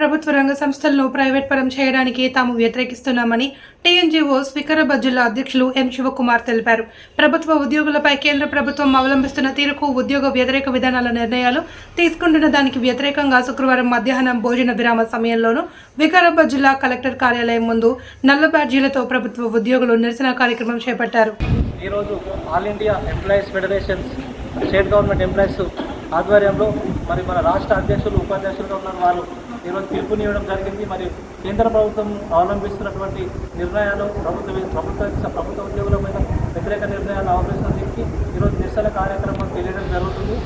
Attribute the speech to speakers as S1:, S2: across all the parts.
S1: ప్రభుత్వ రంగ సంస్థలను ప్రైవేట్ పరం చేయడానికి తాము వ్యతిరేకిస్తున్నామని టీఎన్జీఓస్ వికారాబాద్ జిల్లా అధ్యక్షులు ఎం శివకుమార్ తెలిపారు. ప్రభుత్వ ఉద్యోగులపై కేంద్ర ప్రభుత్వం అవలంబిస్తున్న తీరుకు ఉద్యోగ వ్యతిరేక విధానాల నిర్ణయాలు తీసుకుంటున్న దానికి వ్యతిరేకంగా శుక్రవారం మధ్యాహ్నం భోజన విరామ సమయంలోనూ వికారాబాద్ జిల్లా కలెక్టర్ కార్యాలయం ముందు నల్ల బ్యాడ్జీలతో ప్రభుత్వ ఉద్యోగులు నిరసన కార్యక్రమం చేపట్టారు.
S2: ఈరోజు all India employees state government employees ఆధ్వర్యంలో మరి మన రాష్ట్ర అధ్యక్షులు ఉపాధ్యక్షులుగా ఉన్న వాళ్ళు ఈరోజు పిలుపునివ్వడం జరిగింది. మరి కేంద్ర ప్రభుత్వం అవలంబిస్తున్నటువంటి నిర్ణయాలు ప్రభుత్వ ప్రభుత్వ ప్రభుత్వ ఉద్యోగుల మీద వ్యతిరేక నిర్ణయాలు అవలంబిస్తున్న దీనికి ఈరోజు నిరసన కార్యక్రమం తెలియడం జరుగుతుంది.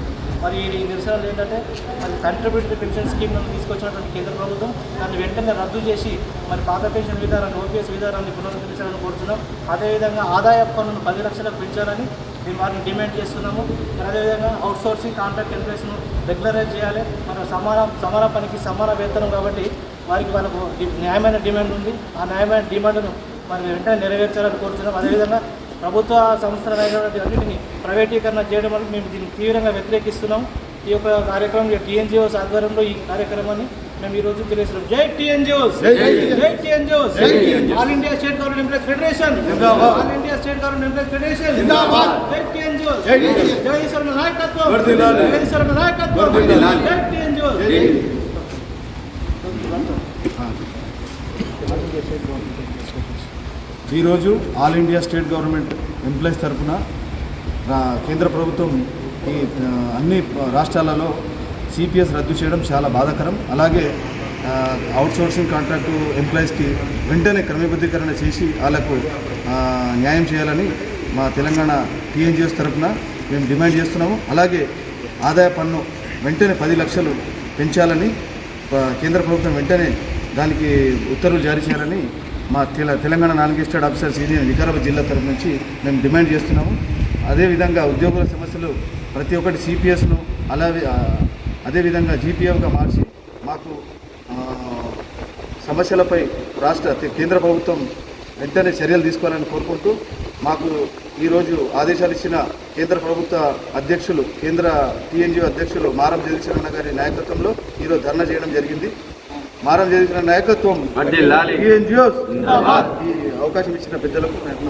S2: మరి ఈ నిరసనలు ఏంటంటే మరి కంట్రిబ్యూటరీ పెన్షన్ స్కీమ్ను తీసుకొచ్చినటువంటి కేంద్ర ప్రభుత్వం దాన్ని వెంటనే రద్దు చేసి మరి పాత పెన్షన్ విధానాన్ని ఓపీఎస్ విధానాన్ని పునరుద్ధరించాలని కోరుతున్నాం. అదేవిధంగా ఆదాయ పన్నును పది లక్షలకు పెంచాలని మేము వారిని డిమాండ్ చేస్తున్నాము. మరి అదేవిధంగా అవుట్ సోర్సింగ్ కాంట్రాక్ట్ ఎంప్లాయీస్ను రెగ్యులరైజ్ చేయాలి. మన సమాన సమాన పనికి సమాన వేతనం కాబట్టి వారికి వాళ్ళకు న్యాయమైన డిమాండ్ ఉంది. ఆ న్యాయమైన డిమాండ్ను మరి వెంటనే నెరవేర్చాలని కోరుతున్నాం. అదేవిధంగా ప్రభుత్వ సంస్థలైనటువంటి అన్నింటినీ ప్రైవేటీకరణ చేయడం వల్ల మేము దీన్ని తీవ్రంగా వ్యతిరేకిస్తున్నాం. ఈ యొక్క కార్యక్రమం టీఎన్జిఓస్ ఆధ్వర్యంలో ఈ కార్యక్రమాన్ని మేము ఈ రోజు తెలియజేస్తున్నాం. జై టీఎన్జిఓస్! జై TNGOs! All India state government employees federation all India state government employees federation జై టీఎన్జిఓస్! జై ఈశ్వర నాయకత్వం! జై ఈశ్వర నాయకత్వం! జై టీఎన్జిఓస్!
S3: ఈరోజు all India state government employees తరఫున కేంద్ర ప్రభుత్వం ఈ అన్ని రాష్ట్రాలలో సిపిఎస్ రద్దు చేయడం చాలా బాధాకరం. అలాగే అవుట్సోర్సింగ్ కాంట్రాక్టు ఎంప్లాయీస్కి వెంటనే క్రమబద్ధీకరణ చేసి వాళ్ళకు న్యాయం చేయాలని మా తెలంగాణ టీఎన్జిఎస్ తరఫున మేము డిమాండ్ చేస్తున్నాము. అలాగే ఆదాయ పన్ను వెంటనే పది లక్షలు పెంచాలని కేంద్ర ప్రభుత్వం వెంటనే దానికి ఉత్తర్వులు జారీ చేయాలని మా తెల Telangana non gazetted officers union Vikarabad జిల్లా తరఫు నుంచి మేము డిమాండ్ చేస్తున్నాము. అదేవిధంగా ఉద్యోగుల సమస్యలు ప్రతి ఒక్కటి సిపిఎస్ను అలాగే అదేవిధంగా జీపీఎఫ్గా మార్చి మాకు సమస్యలపై రాష్ట్ర కేంద్ర ప్రభుత్వం వెంటనే చర్యలు తీసుకోవాలని కోరుకుంటూ మాకు ఈరోజు ఆదేశాలు ఇచ్చిన కేంద్ర ప్రభుత్వ అధ్యక్షులు కేంద్ర టీఎన్జీ అధ్యక్షులు మారం జగదీశ్వరన్న గారి నాయకత్వంలో ఈరోజు ధర్నా చేయడం జరిగింది. మారం జగదీశ్వర నాయకత్వం ఈ అవకాశం ఇచ్చిన పెద్దలకు నాకు